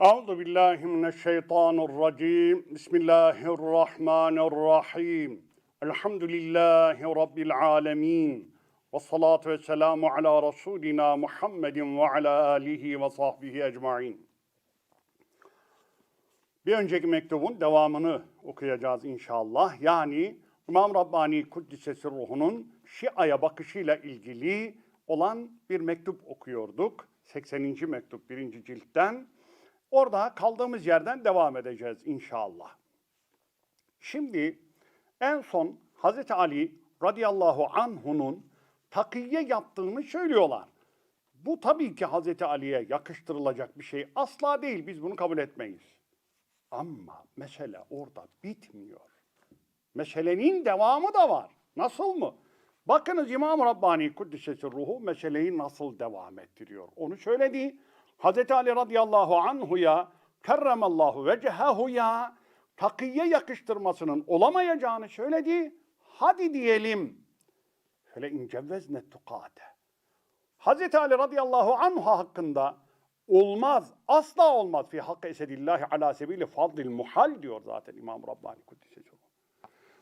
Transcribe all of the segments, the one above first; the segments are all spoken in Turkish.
Euzu billahi mineşşeytanirracim. Bismillahirrahmanirrahim. Elhamdülillahi rabbil alamin. Ve salatu ve selamu ala rasulina Muhammedin ve ala alihi ve sahbihi ecmaîn. Bir önceki mektubun devamını okuyacağız inşallah. Yani İmam Rabbani Kuddisesi Ruhu'nun Şia'ya bakışıyla ilgili olan bir mektup okuyorduk. 80. mektup 1. ciltten. Orada kaldığımız yerden devam edeceğiz inşallah. Şimdi en son Hazreti Ali radıyallahu anhu'nun takiye yaptığını söylüyorlar. Bu tabii ki Hazreti Ali'ye yakıştırılacak bir şey asla değil. Biz bunu kabul etmeyiz. Ama mesele orada bitmiyor. Meselenin devamı da var. Nasıl mı? Bakınız İmam Rabbani Kuddisesi Ruhu meseleyi nasıl devam ettiriyor. Onu söyledi. Hazreti Ali radıyallahu anhuya kerremallahu vecehahuya takiye yakıştırmasının olamayacağını söyledi. Hadi diyelim. Şöyle incevvezne tukate. Hazreti Ali radıyallahu anhu hakkında olmaz, asla olmaz fi hakkı esedillahi ala sebili fadlil muhal diyor zaten İmam Rabbani Kuddisesi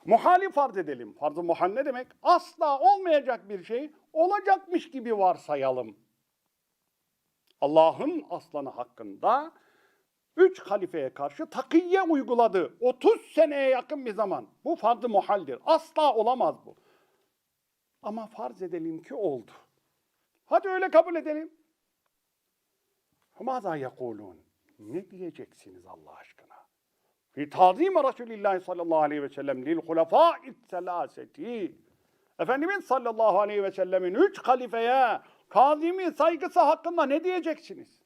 Muhali farz edelim. Farz-ı muhal ne demek? Asla olmayacak bir şey olacakmış gibi varsayalım. Allah'ın aslanı hakkında üç halifeye karşı takiye uyguladı. 30 seneye yakın bir zaman. Bu farz-ı muhaldir. Asla olamaz bu. Ama farz edelim ki oldu. Hadi öyle kabul edelim. Maza yekulun. Ne diyeceksiniz Allah aşkına? Fi tazim Resulillah sallallahu aleyhi ve sellem lil hulefâ'i. Efendimiz sallallahu aleyhi ve sellemin üç halifeye kazimi saygısı hakkında ne diyeceksiniz?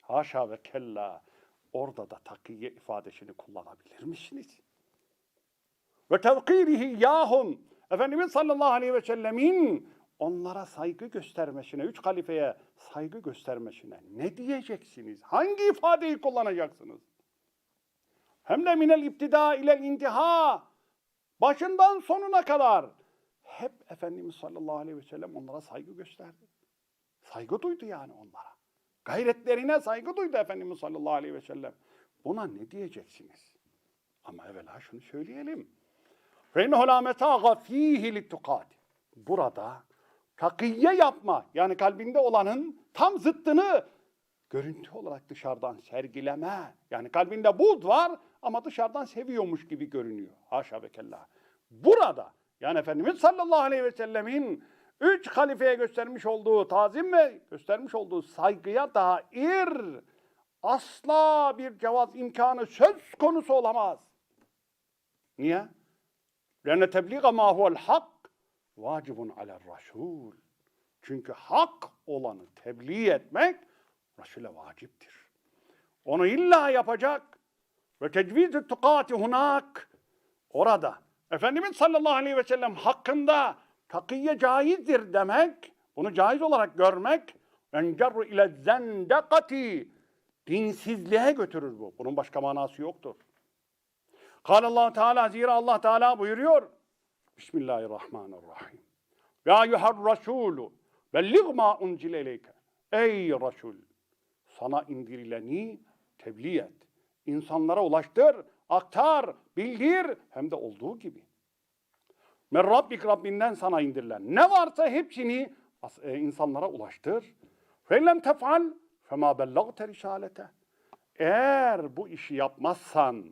Haşa ve kella. Orada da takiye ifadesini kullanabilir misiniz? Ve tevkirihi yahum. Efendimiz sallallahu aleyhi ve sellemin onlara saygı göstermesine, üç halifeye saygı göstermesine ne diyeceksiniz? Hangi ifadeyi kullanacaksınız? Hem de minel iptida ile intiha. Başından sonuna kadar Hep Efendimiz sallallahu aleyhi ve sellem onlara saygı gösterdi. Saygı duydu yani onlara. Gayretlerine saygı duydu Efendimiz sallallahu aleyhi ve sellem. Buna ne diyeceksiniz? Ama evvela şunu söyleyelim. فَاِنَّهُ لَا مَتَاغَ ف۪يهِ لِتُّقَاتِ Burada takiye yapma, yani kalbinde olanın tam zıttını görüntü olarak dışarıdan sergileme. Yani kalbinde buz var ama dışarıdan seviyormuş gibi görünüyor. Haşa ve kella. Burada yani Efendimiz sallallahu aleyhi ve sellemin üç halifeye göstermiş olduğu tazim ve göstermiş olduğu saygıya dair asla bir cevaz imkanı söz konusu olamaz. Niye? Lenne tebliğe ma huvel hak vacibun alel rasul. Çünkü hak olanı tebliğ etmek Resul'e vaciptir. Onu illa yapacak. Ve tecviz-i tukati hunak. Orada Efendimiz sallallahu aleyhi ve sellem hakkında takiye caizdir demek, bunu caiz olarak görmek encerru ile zendekati dinsizliğe götürür bu. Bunun başka manası yoktur. Kâle allah Teala zira Allah Teala buyuruyor. Bismillahirrahmanirrahim. Ya eyyuhar rasulü bellig ma uncile ileyke. Ey Resul! Sana indirileni tebliğ et. İnsanlara ulaştır, aktar, bildir hem de olduğu gibi. Men Rabbik Rabbinden sana indirilen ne varsa hepsini e, insanlara ulaştır. Fellem tefal fema bellagte risalete. Eğer bu işi yapmazsan,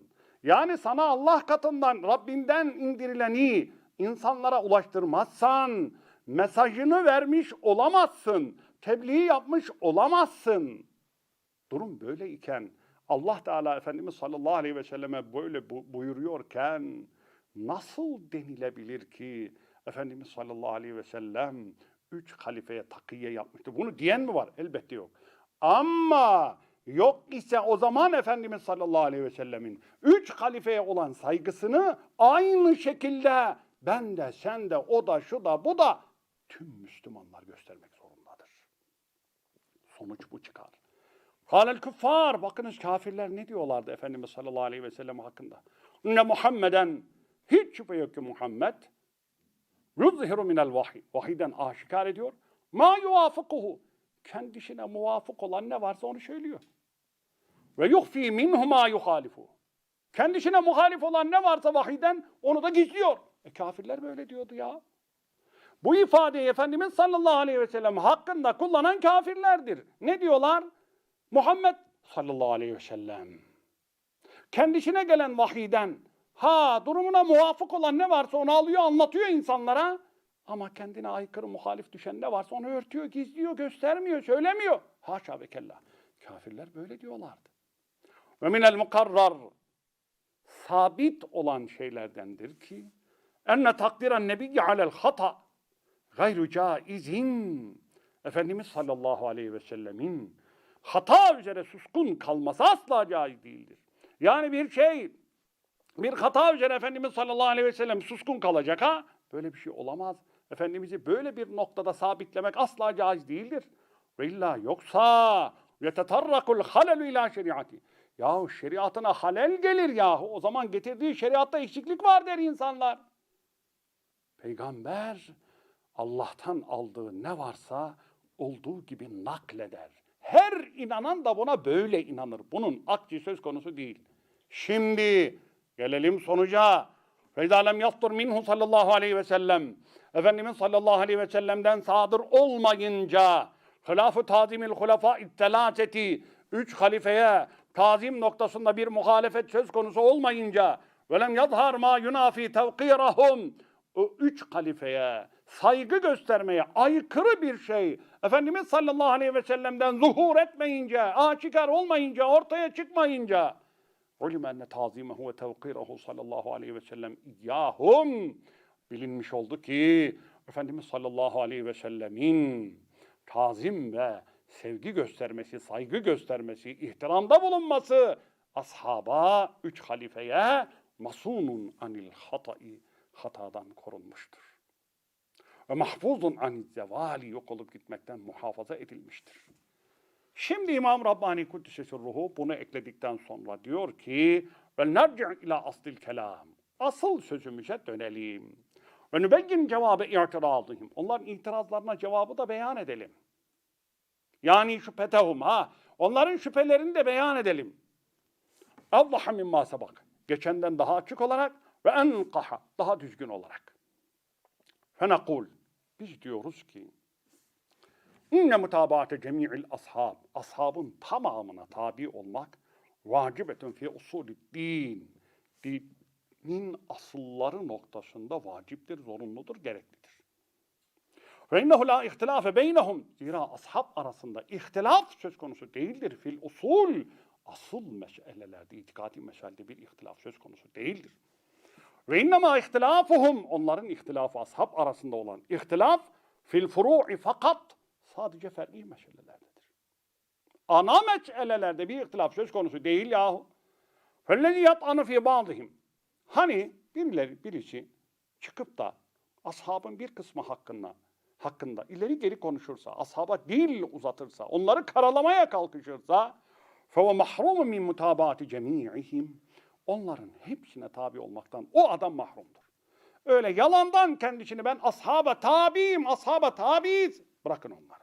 yani sana Allah katından, Rabbinden indirileni insanlara ulaştırmazsan, mesajını vermiş olamazsın, tebliğ yapmış olamazsın. Durum böyle iken Allah Teala Efendimiz sallallahu aleyhi ve selleme böyle bu, buyuruyorken nasıl denilebilir ki Efendimiz sallallahu aleyhi ve sellem üç halifeye takiye yapmıştı. Bunu diyen mi var? Elbette yok. Ama yok ise o zaman Efendimiz sallallahu aleyhi ve sellemin üç halifeye olan saygısını aynı şekilde ben de sen de o da şu da bu da tüm Müslümanlar göstermek zorundadır. Sonuç bu çıkar. Kâlel küffar. Bakınız kafirler ne diyorlardı Efendimiz sallallahu aleyhi ve sellem hakkında. Ne Muhammeden hiç şüphe yok ki Muhammed yuzhiru minel vahiy. Vahiden aşikar ediyor. Ma yuvafıkuhu. Kendisine muvafık olan ne varsa onu söylüyor. ve yuhfi minhu ma yuhalifu. Kendisine muhalif olan ne varsa vahiden onu da gizliyor. E kafirler böyle diyordu ya. Bu ifadeyi Efendimiz sallallahu aleyhi ve sellem hakkında kullanan kafirlerdir. Ne diyorlar? Muhammed sallallahu aleyhi ve sellem kendisine gelen vahiden ha durumuna muvafık olan ne varsa onu alıyor anlatıyor insanlara ama kendine aykırı muhalif düşen ne varsa onu örtüyor, gizliyor, göstermiyor, söylemiyor. Haşa ve kella. Kafirler böyle diyorlardı. Ve minel mukarrar sabit olan şeylerdendir ki enne takdiren nebiyyi alel hata gayru caizin Efendimiz sallallahu aleyhi ve sellemin hata üzere suskun kalması asla caiz değildir. Yani bir şey, bir hata üzere Efendimiz sallallahu aleyhi ve sellem suskun kalacak ha? Böyle bir şey olamaz. Efendimiz'i böyle bir noktada sabitlemek asla caiz değildir. Ve illa yoksa yetetarrakul halelu ila şeriati. Yahu şeriatına halel gelir yahu. O zaman getirdiği şeriatta eksiklik var der insanlar. Peygamber Allah'tan aldığı ne varsa olduğu gibi nakleder. Her inanan da buna böyle inanır. Bunun aksi söz konusu değil. Şimdi gelelim sonuca. Feyda lem yastur minhu sallallahu aleyhi ve sellem. Efendimiz sallallahu aleyhi ve sellem'den sadır olmayınca Hilaf-ı tazimil hulafa ittelâseti üç halifeye tazim noktasında bir muhalefet söz konusu olmayınca velem yazhar ma yunafi tevkirahum o üç halifeye saygı göstermeye aykırı bir şey. Efendimiz sallallahu aleyhi ve sellem'den zuhur etmeyince, aşikar olmayınca, ortaya çıkmayınca. Ulim enne tazimehu ve tevkirahu sallallahu aleyhi ve sellem. İyyahum bilinmiş oldu ki Efendimiz sallallahu aleyhi ve sellemin tazim ve sevgi göstermesi, saygı göstermesi, ihtiramda bulunması ashaba, üç halifeye masunun anil hatai, hatadan korunmuştur. Ve mahfuzun anil zevali yok olup gitmekten muhafaza edilmiştir. Şimdi İmam Rabbani Kuddisesi Ruhu bunu ekledikten sonra diyor ki ve nerci ila aslil kelam. Asıl sözümüze dönelim. Ve nübeyyin cevabı i'tirazihim. Onların itirazlarına cevabı da beyan edelim. Yani şüphetehum ha. Onların şüphelerini de beyan edelim. Allah mimma sabak. Geçenden daha açık olarak ve enkaha daha düzgün olarak. Fenekul. Biz diyoruz ki İnne mutabate cemi'il ashab. Ashabın tamamına tabi olmak vacibetun fi usulü din. Dinin asılları noktasında vaciptir, zorunludur, gereklidir. Ve innehu la ihtilafe beynehum. Zira ashab arasında ihtilaf söz konusu değildir. Fil usul. Asıl meselelerde, itikadi meselede bir ihtilaf söz konusu değildir. Ve innema ihtilafuhum. Onların ihtilafı ashab arasında olan ihtilaf fil furu'i fakat sadece fer'i meselelerdedir. Ana meselelerde bir ihtilaf söz konusu değil yahu. فَالَّذِي يَطْعَنُ فِي بَعْضِهِمْ Hani birileri, birisi çıkıp da ashabın bir kısmı hakkında hakkında ileri geri konuşursa, ashaba dil uzatırsa, onları karalamaya kalkışırsa فَوَ مَحْرُومٌ مِنْ مُتَابَاتِ جَمِيعِهِمْ Onların hepsine tabi olmaktan o adam mahrumdur. Öyle yalandan kendisini ben ashaba tabiyim, ashaba tabiiz. Bırakın onları.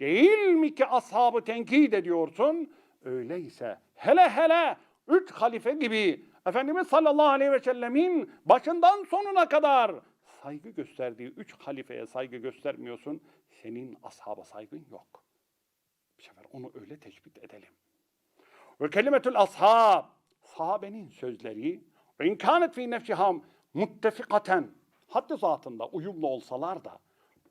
Değil mi ki ashabı tenkit ediyorsun? Öyleyse hele hele üç halife gibi Efendimiz sallallahu aleyhi ve sellemin başından sonuna kadar saygı gösterdiği üç halifeye saygı göstermiyorsun. Senin ashaba saygın yok. Bir sefer onu öyle tespit edelim. Ve kelimetül ashab sahabenin sözleri ve inkânet fî nefsiham muttefikaten haddi zatında uyumlu olsalar da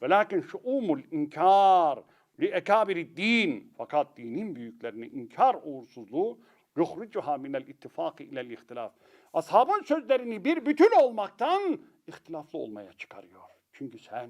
velakin şuumul inkar li ekabiri din fakat dinin büyüklerini inkar uğursuzluğu yuhricuha minel ittifaki ilel ihtilaf. Ashabın sözlerini bir bütün olmaktan ihtilaflı olmaya çıkarıyor. Çünkü sen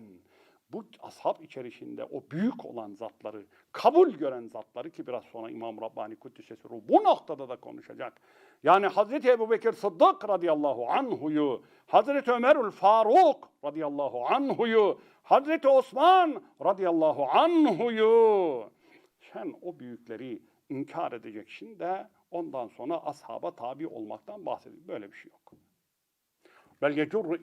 bu ashab içerisinde o büyük olan zatları, kabul gören zatları ki biraz sonra İmam Rabbani Kuddisesi Ruh bu noktada da konuşacak. Yani Hazreti Ebu Bekir Sıddık radıyallahu anhuyu, Hazreti Ömerül Faruk radıyallahu anhuyu, Hazreti Osman radıyallahu anhuyu. Sen o büyükleri inkar edeceksin de ondan sonra ashaba tabi olmaktan bahsediyor. Böyle bir şey yok. Bel yecurru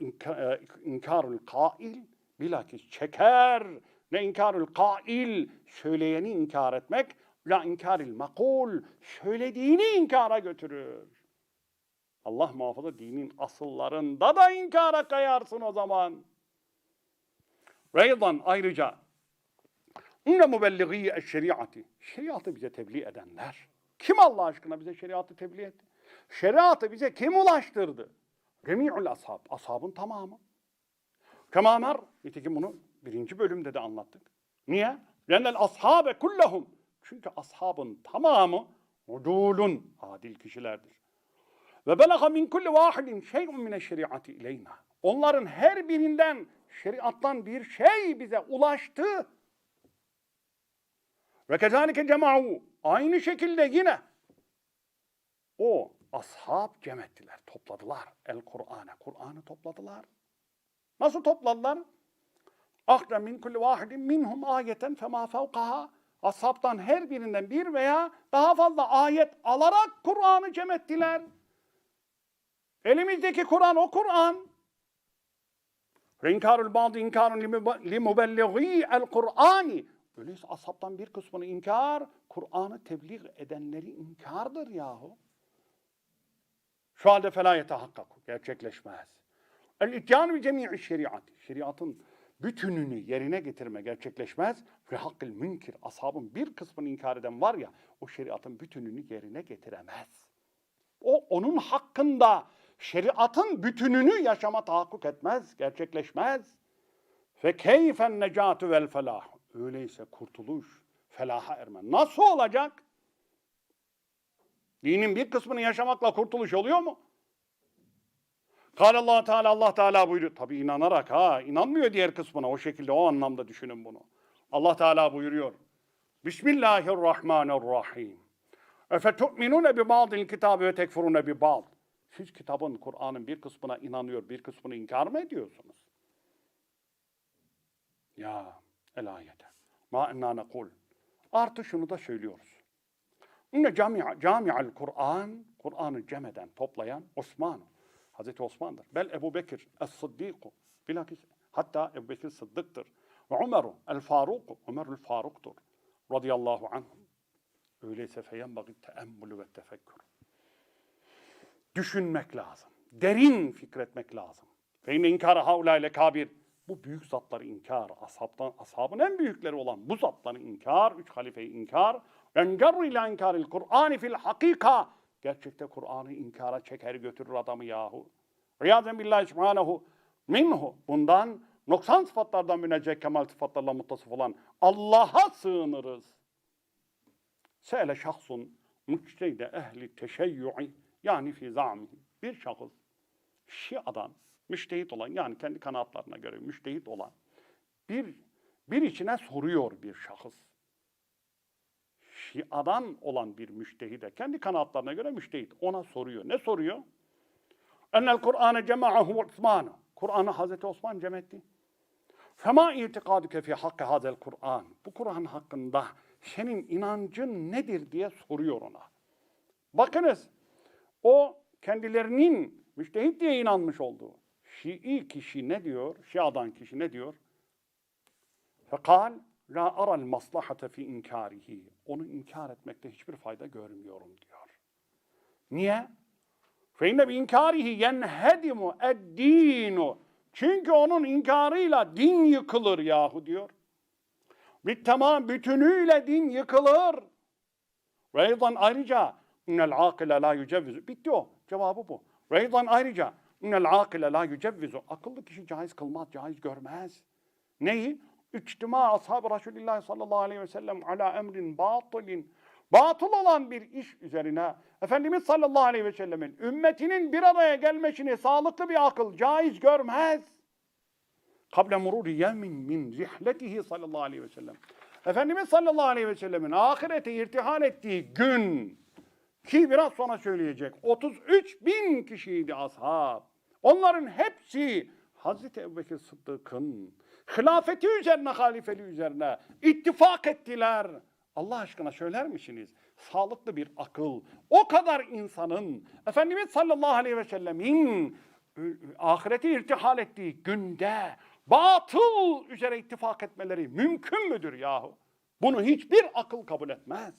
inkarul kail bilakis çeker. Ne inkarül kail söyleyeni inkar etmek la inkaril makul söylediğini inkara götürür. Allah muhafaza dinin asıllarında da inkara kayarsın o zaman. Reydan ayrıca inne mubelligî şeriatı. Şeriatı bize tebliğ edenler. Kim Allah aşkına bize şeriatı tebliğ etti? Şeriatı bize kim ulaştırdı? Cemi'ül ashab. Ashabın tamamı. Kemamer. Nitekim bunu birinci bölümde de anlattık. Niye? Lennel ashabe kullahum. Çünkü ashabın tamamı udulun adil kişilerdir. Ve belaga min kulli vahidin şey'un mine şeriatı ileyna. Onların her birinden şeriattan bir şey bize ulaştı. Ve kezalike cema'u. Aynı şekilde yine o ashab cem ettiler, topladılar. El Kur'an'ı, Kur'an'ı topladılar. Nasıl topladılar? Akra min kulli vahidin minhum ayeten fema fevkaha. Ashabtan her birinden bir veya daha fazla ayet alarak Kur'an'ı cem ettiler. Elimizdeki Kur'an o Kur'an. Rinkarul bazı inkarun limubelligî el Kur'ani. Öyleyse ashabtan bir kısmını inkar, Kur'an'ı tebliğ edenleri inkardır yahu. Şu halde felayete hakkaku, gerçekleşmez. El ityan bi cemi'i şeriat. Şeriatın bütününü yerine getirme gerçekleşmez. Ve hakkil münkir. Ashabın bir kısmını inkar eden var ya, o şeriatın bütününü yerine getiremez. O onun hakkında şeriatın bütününü yaşama tahakkuk etmez, gerçekleşmez. Fe keyfen necatu vel felah. Öyleyse kurtuluş, felaha erme. Nasıl olacak? Dinin bir kısmını yaşamakla kurtuluş oluyor mu? Kâle allah Teala Allah Teala buyuruyor. Tabi inanarak ha, inanmıyor diğer kısmına. O şekilde o anlamda düşünün bunu. Allah Teala buyuruyor. Bismillahirrahmanirrahim. Efe tu'minune bi ba'dil kitabı ve tekfurune bi ba'd. Siz kitabın, Kur'an'ın bir kısmına inanıyor, bir kısmını inkar mı ediyorsunuz? Ya el ayete. Ma enna nekul. Artı şunu da söylüyoruz. İnne cami'a, cami'al Kur'an, Kur'an'ı cem eden, toplayan Osman. Hazreti Osman'dır. Bel Ebu Bekir es-Sıddiku. Bilakis hatta Ebu Bekir Sıddık'tır. Ve Ömer'u el-Faruku. Ömer el-Faruk'tur. Radıyallahu anhum. Öyleyse feyenbagi teemmülü ve tefekkür. Düşünmek lazım. Derin fikretmek lazım. Fe inkâre haulâ ile kabir. Bu büyük zatları inkar, ashabtan, ashabın en büyükleri olan bu zatları inkar, üç halifeyi inkar, encarru ila inkaril Kur'ani fil hakika. Gerçekte Kur'an'ı inkara çeker götürür adamı yahu. Riyazen billahi subhanehu minhu. Bundan noksan sıfatlardan münecceh kemal sıfatlarla muttasıf olan Allah'a sığınırız. Se'ele şahsun müçteyde ehli teşeyyu'i yani fi zamihi. Bir şahıs Şia'dan müştehit olan yani kendi kanaatlarına göre müştehit olan bir bir içine soruyor bir şahıs. Şia'dan olan bir müştehide kendi kanaatlarına göre müştehit ona soruyor. Ne soruyor? Ennel Kur'an'ı cema'ahu Osman. Kur'an'ı Hazreti Osman cem etti. Fema itikaduke fi hakkı hazel Kur'an. Bu Kur'an hakkında senin inancın nedir diye soruyor ona. Bakınız o kendilerinin müştehit diye inanmış olduğu Şii kişi ne diyor? Şiadan kişi ne diyor? Fekal la aral maslahate fi inkarihi. Onu inkar etmekte hiçbir fayda görmüyorum diyor. Niye? Fe inne bi inkarihi yenhedimu eddinu. Çünkü onun inkarıyla din yıkılır yahu diyor. Bir tamam bütünüyle din yıkılır. Reydan ayrıca innel akile la yücevvizu. Bitti o. Cevabı bu. Reydan ayrıca innel akile la yücevvizu. Akıllı kişi caiz kılmaz, caiz görmez. Neyi? İçtima ashab-ı Resulullah sallallahu aleyhi ve sellem ala emrin batılin. Batıl olan bir iş üzerine Efendimiz sallallahu aleyhi ve sellemin ümmetinin bir araya gelmesini sağlıklı bir akıl caiz görmez. Kable mururi yemin min rihletihi sallallahu aleyhi ve sellem. Efendimiz sallallahu aleyhi ve sellemin ahirete irtihal ettiği gün ki biraz sonra söyleyecek 33 bin kişiydi ashab. Onların hepsi Hazreti Ebubekir Sıddık'ın hilafeti üzerine, halifeli üzerine ittifak ettiler. Allah aşkına söyler misiniz? Sağlıklı bir akıl, o kadar insanın Efendimiz sallallahu aleyhi ve sellemin ahireti irtihal ettiği günde batıl üzere ittifak etmeleri mümkün müdür yahu? Bunu hiçbir akıl kabul etmez.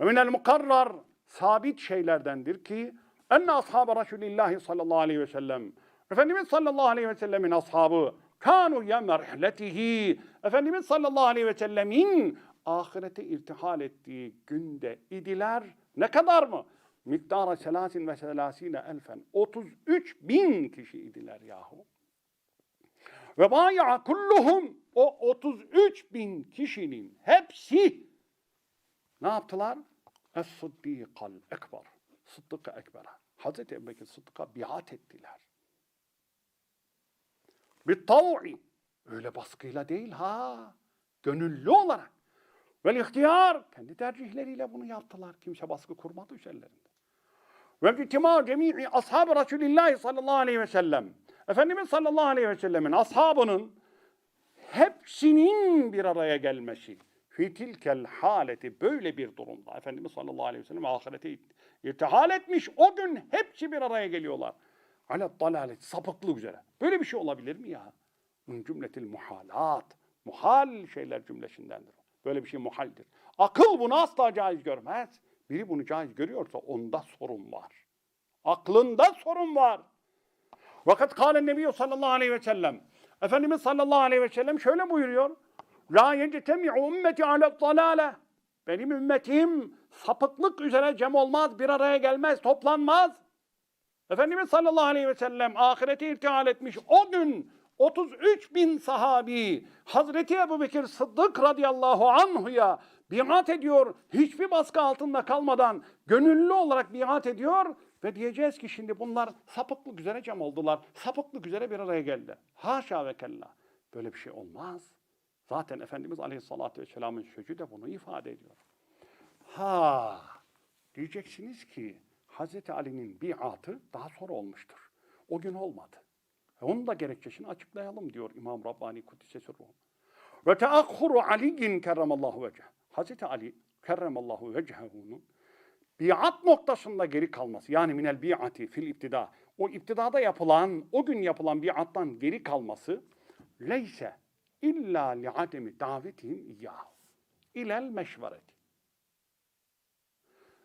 Ve minel mukarrar sabit şeylerdendir ki enne ashabe Resulillahi sallallahu aleyhi ve sellem Efendimiz sallallahu aleyhi ve sellemin ashabı kanu yemme rihletihi Efendimiz sallallahu aleyhi ve sellemin ahirete irtihal ettiği günde idiler. Ne kadar mı? Miktara selasin ve selasine elfen. 33 bin kişi idiler yahu. Ve baya'a kulluhum o 33 bin kişinin hepsi ne yaptılar? Es-Sıddîkal Ekber. Sıddık-ı Ekber'e. Hazreti Ebubekir Sıddık'a biat ettiler. Bir tav'i. Öyle baskıyla değil ha. Gönüllü olarak. Ve ihtiyar. Kendi tercihleriyle bunu yaptılar. Kimse baskı kurmadı üzerlerinde. Ve itima cemii ashab-ı Resulillahi sallallahu aleyhi ve sellem. Efendimiz sallallahu aleyhi ve sellemin ashabının hepsinin bir araya gelmesi. Fitilkel haleti böyle bir durumda. Efendimiz sallallahu aleyhi ve sellem ahirete irtihal etmiş. O gün hepsi bir araya geliyorlar. Ala dalalet, sapıklık üzere. Böyle bir şey olabilir mi ya? Min cümletil muhalat. Muhal şeyler cümlesindendir. Böyle bir şey muhaldir. Akıl bunu asla caiz görmez. Biri bunu caiz görüyorsa onda sorun var. Aklında sorun var. Vakat kâle nebiyyü sallallahu aleyhi ve sellem. Efendimiz sallallahu aleyhi ve sellem şöyle buyuruyor. La yectemi'u ümmeti ala. Benim ümmetim sapıklık üzere cem olmaz, bir araya gelmez, toplanmaz. Efendimiz sallallahu aleyhi ve sellem ahirete irtihal etmiş o gün 33 bin sahabi Hazreti Ebu Bekir Sıddık radıyallahu anhuya biat ediyor. Hiçbir baskı altında kalmadan gönüllü olarak biat ediyor. Ve diyeceğiz ki şimdi bunlar sapıklık üzere cem oldular. Sapıklık üzere bir araya geldi. Haşa ve kella. Böyle bir şey olmaz. Zaten Efendimiz Aleyhisselatü Vesselam'ın sözü de bunu ifade ediyor. Ha diyeceksiniz ki Hazreti Ali'nin biatı daha sonra olmuştur. O gün olmadı. E onun da gerekçesini açıklayalım diyor İmam Rabbani Kuddisesi Ruhu. Ve teakhuru Ali'in kerremallahu veceh. Hazreti Ali kerremallahu vecehu'nun biat noktasında geri kalması yani minel biati fil iptida o iptidada yapılan o gün yapılan biattan geri kalması leyse illa li ademi davetihim iyyah ilel meşvereti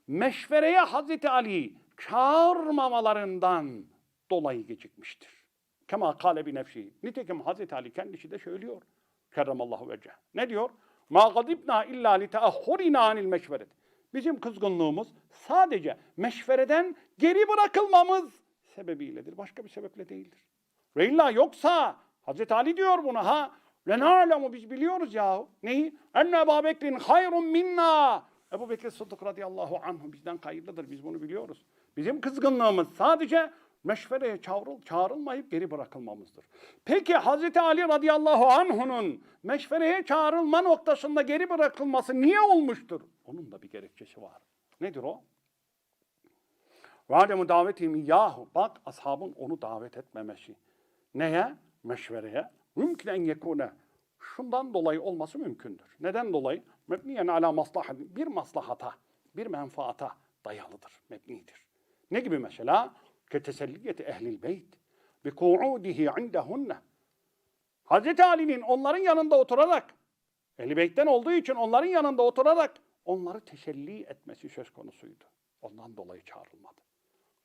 meşvereye Hazreti Ali çağırmamalarından dolayı gecikmiştir. Kema kâle bi nefsi. Nitekim Hazreti Ali kendisi de söylüyor. Kerremallahu veceh. Ne diyor? Ma gadibna illa li teahhurina anil meşveret. Bizim kızgınlığımız sadece meşvereden geri bırakılmamız sebebiyledir. Başka bir sebeple değildir. Ve illa yoksa Hazreti Ali diyor buna ha. Ve na'lemu biz biliyoruz ya. Neyi? Enne Ebu Bekir'in hayrun minna. Ebu Bekir Sıddık radıyallahu anhu bizden hayırlıdır. Biz bunu biliyoruz. Bizim kızgınlığımız sadece meşvereye çağrıl, çağrılmayıp geri bırakılmamızdır. Peki Hazreti Ali radıyallahu anhu'nun meşvereye çağrılma noktasında geri bırakılması niye olmuştur? Onun da bir gerekçesi var. Nedir o? Vademu davetihim yahu. Bak ashabın onu davet etmemesi. Neye? Meşvereye. Mümkün en yekune. Şundan dolayı olması mümkündür. Neden dolayı? Mebniyen ala maslahat. Bir maslahata, bir menfaata dayalıdır, mebnidir. Ne gibi mesela? Keteselliyeti ehlil beyt. Bi ku'udihi indehunne. Hazreti Ali'nin onların yanında oturarak, Ehl-i Beyt'ten olduğu için onların yanında oturarak onları teselli etmesi söz konusuydu. Ondan dolayı çağrılmadı.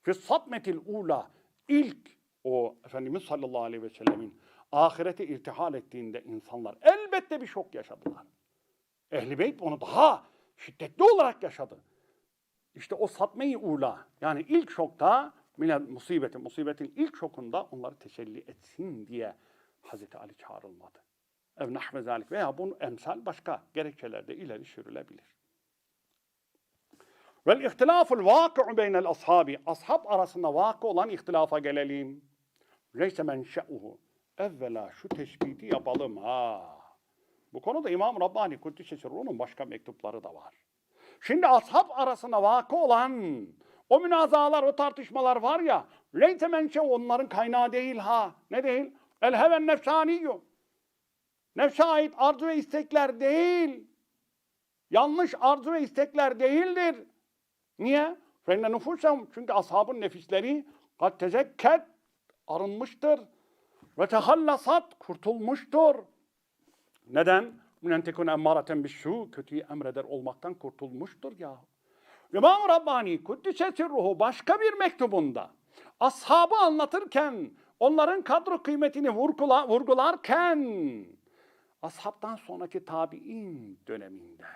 Fissatmetil ula ilk o Efendimiz sallallahu aleyhi ve sellemin ahirete irtihal ettiğinde insanlar elbette bir şok yaşadılar. Ehl-i Beyt onu daha şiddetli olarak yaşadı. İşte o satmeyi ula yani ilk şokta minel musibeti, musibetin ilk şokunda onları teselli etsin diye Hazreti Ali çağrılmadı. Ev nahve zalik veya bunun emsal başka gerekçelerde ileri sürülebilir. Vel ihtilaful vaki'u beynel ashabi. Ashab arasında vakı olan ihtilafa gelelim. Leyse menşe'uhu. Evvela şu tespiti yapalım ha. Bu konuda İmam Rabbani Kuddise Sirru'nun başka mektupları da var. Şimdi ashab arasında vakı olan o münazalar, o tartışmalar var ya, leyse menşe onların kaynağı değil ha. Ne değil? El heven nefsaniyyü. Nefse ait arzu ve istekler değil. Yanlış arzu ve istekler değildir. Niye? Fenne nufusem çünkü ashabın nefisleri kat tezekket arınmıştır. Ve tehallasat kurtulmuştur. Neden? Minen tekun emmaraten su kötüyü emreder olmaktan kurtulmuştur ya. İmam Rabbani Kuddise Sirruhu başka bir mektubunda ashabı anlatırken onların kadro kıymetini vurgula, vurgularken ashabtan sonraki tabi'in döneminde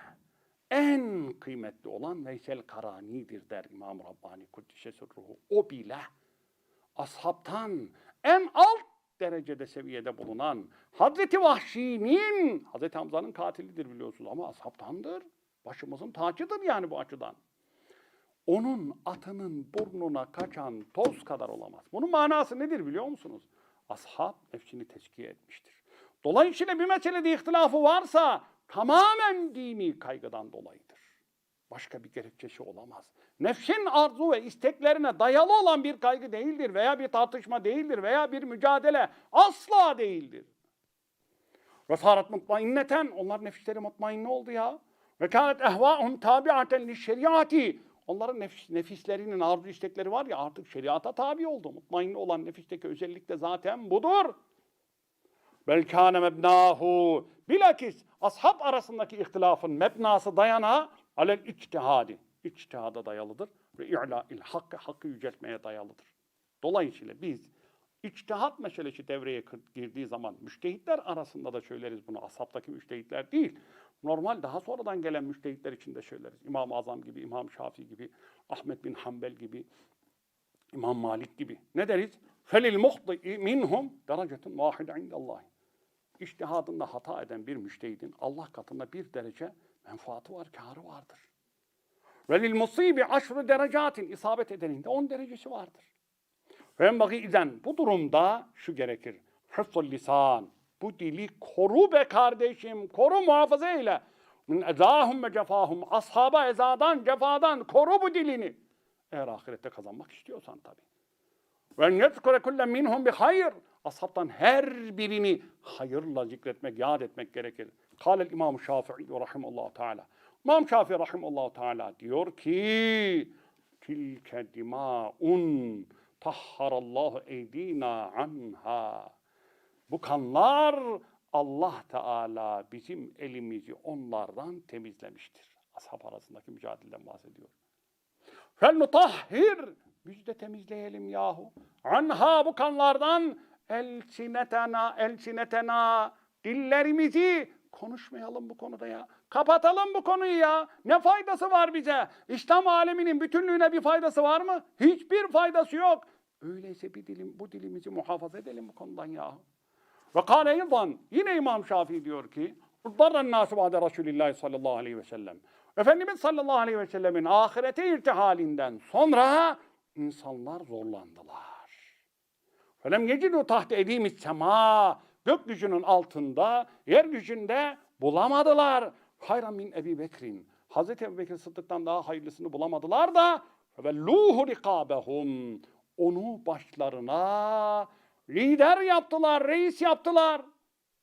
en kıymetli olan Veysel Karani'dir der İmam Rabbani Kuddise Sirruhu. O bile ashabtan en alt derecede seviyede bulunan Hazreti Vahşi'nin, Hazreti Hamza'nın katilidir biliyorsunuz ama ashabtandır. Başımızın tacıdır yani bu açıdan. Onun atının burnuna kaçan toz kadar olamaz. Bunun manası nedir biliyor musunuz? Ashab nefsini tezkiye etmiştir. Dolayısıyla bir meselede ihtilafı varsa tamamen dini kaygıdan dolayıdır. Başka bir gerekçesi olamaz. Nefsin arzu ve isteklerine dayalı olan bir kaygı değildir veya bir tartışma değildir veya bir mücadele asla değildir. Ve sarat mutmainneten onlar nefisleri mutmainne oldu ya. Ve kânet ehvâhum tabiaten li şeriati. Onların nefis, nefislerinin arzu istekleri var ya artık şeriata tabi oldu. Mutmainne olan nefisteki özellik de zaten budur. Bel kâne mebnâhu. Bilakis ashab arasındaki ihtilafın mebnası dayana alel içtihadi. İçtihada dayalıdır ve i'lâ'il hakkı, hakkı yüceltmeye dayalıdır. Dolayısıyla biz içtihat meselesi devreye girdiği zaman müştehitler arasında da söyleriz bunu. Ashabtaki müştehitler değil. Normal daha sonradan gelen müştehitler için de söyleriz. İmam-ı Azam gibi, İmam Şafii gibi, Ahmet bin Hanbel gibi, İmam Malik gibi. Ne deriz? Felil muhti'i minhum derecetun vahide indallahi. İçtihadında hata eden bir müştehidin Allah katında bir derece menfaati var, kârı vardır. Velil musibi aşrı derecatin isabet edeninde on derecesi vardır. Ve enbagi izen bu durumda şu gerekir. Hıfzul lisan. Bu dili koru be kardeşim. Koru muhafaza eyle. Min ezahum ve cefahum. Ashaba ezadan, cefadan koru bu dilini. Eğer ahirette kazanmak istiyorsan tabi. Ve yezkure kulle minhum bi hayır. Ashabtan her birini hayırla zikretmek, yad etmek gerekir. Kâlel İmam Şafii rahimallahu teala. İmam Şafii rahimallahu teala diyor ki tilke dima'un tahharallahu eydina anha. Bu kanlar Allah Teala bizim elimizi onlardan temizlemiştir. Ashab arasındaki mücadeleden bahsediyor. Fel nutahhir. Biz de temizleyelim yahu. Anha bu kanlardan elsinetena elsinetena dillerimizi konuşmayalım bu konuda ya. Kapatalım bu konuyu ya. Ne faydası var bize? İslam aleminin bütünlüğüne bir faydası var mı? Hiçbir faydası yok. Öyleyse bir dilim, bu dilimizi muhafaza edelim bu konudan ya. Ve kâle yine İmam Şafii diyor ki Darran nâsu ba'de Resulillahi sallallahu aleyhi ve sellem. Efendimiz sallallahu aleyhi ve sellemin ahirete irtihalinden sonra insanlar zorlandılar. Felem yecidu taht edîmis sema. Gökyüzünün altında, yeryüzünde bulamadılar. Hayran min Ebi Bekrin. Hazreti Ebu Bekir Sıddık'tan daha hayırlısını bulamadılar da velluhu rikabehum. Onu başlarına lider yaptılar, reis yaptılar.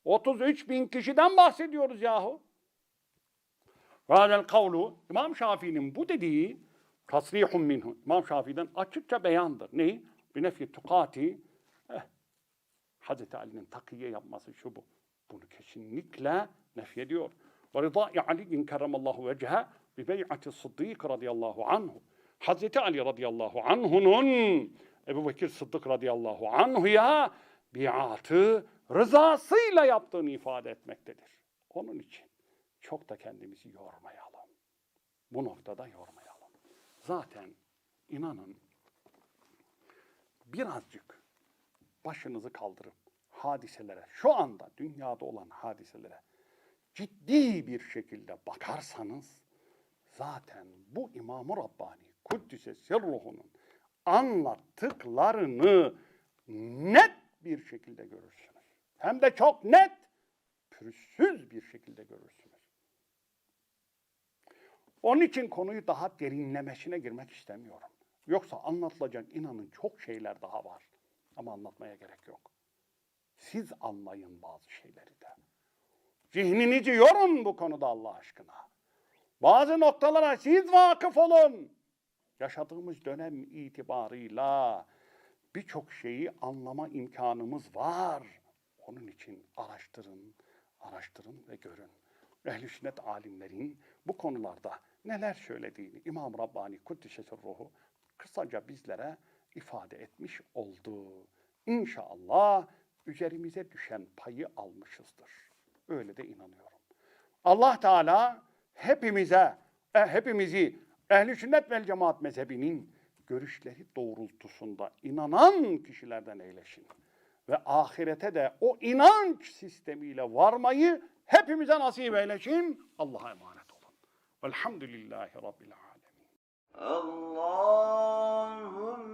33 bin kişiden bahsediyoruz yahu. Vâzel kavlu, İmam Şafii'nin bu dediği tasrihun minhu. İmam Şafii'den açıkça beyandır. Ne? Binefi tukati. Hazreti Ali'nin takiye yapması şu bu. Bunu kesinlikle nefyediyor. Ve rıdâ'i Ali'in keremallahu vecehe bi bey'ati sıddık radıyallahu anhu. Hazreti Ali radıyallahu anhu'nun Ebu Bekir Sıddık radıyallahu anhu'ya biatı rızasıyla yaptığını ifade etmektedir. Onun için çok da kendimizi yormayalım. Bu noktada yormayalım. Zaten inanın birazcık başınızı kaldırıp hadiselere, şu anda dünyada olan hadiselere ciddi bir şekilde bakarsanız zaten bu İmam-ı Rabbani Kuddise Sirruhu'nun anlattıklarını net bir şekilde görürsünüz. Hem de çok net, pürüzsüz bir şekilde görürsünüz. Onun için konuyu daha derinlemesine girmek istemiyorum. Yoksa anlatılacak inanın çok şeyler daha var. Ama anlatmaya gerek yok. Siz anlayın bazı şeyleri de. Zihninizi yorun bu konuda Allah aşkına. Bazı noktalara siz vakıf olun. Yaşadığımız dönem itibarıyla birçok şeyi anlama imkanımız var. Onun için araştırın, araştırın ve görün. Ehl-i sünnet alimlerin bu konularda neler söylediğini İmam Rabbani Kuddisesi ruhu kısaca bizlere ifade etmiş oldu. İnşallah üzerimize düşen payı almışızdır. Öyle de inanıyorum. Allah Teala hepimize, e, hepimizi ehli sünnet vel cemaat mezhebinin görüşleri doğrultusunda inanan kişilerden eylesin. Ve ahirete de o inanç sistemiyle varmayı hepimize nasip eylesin. Allah'a emanet olun. Velhamdülillahi Rabbil alemin.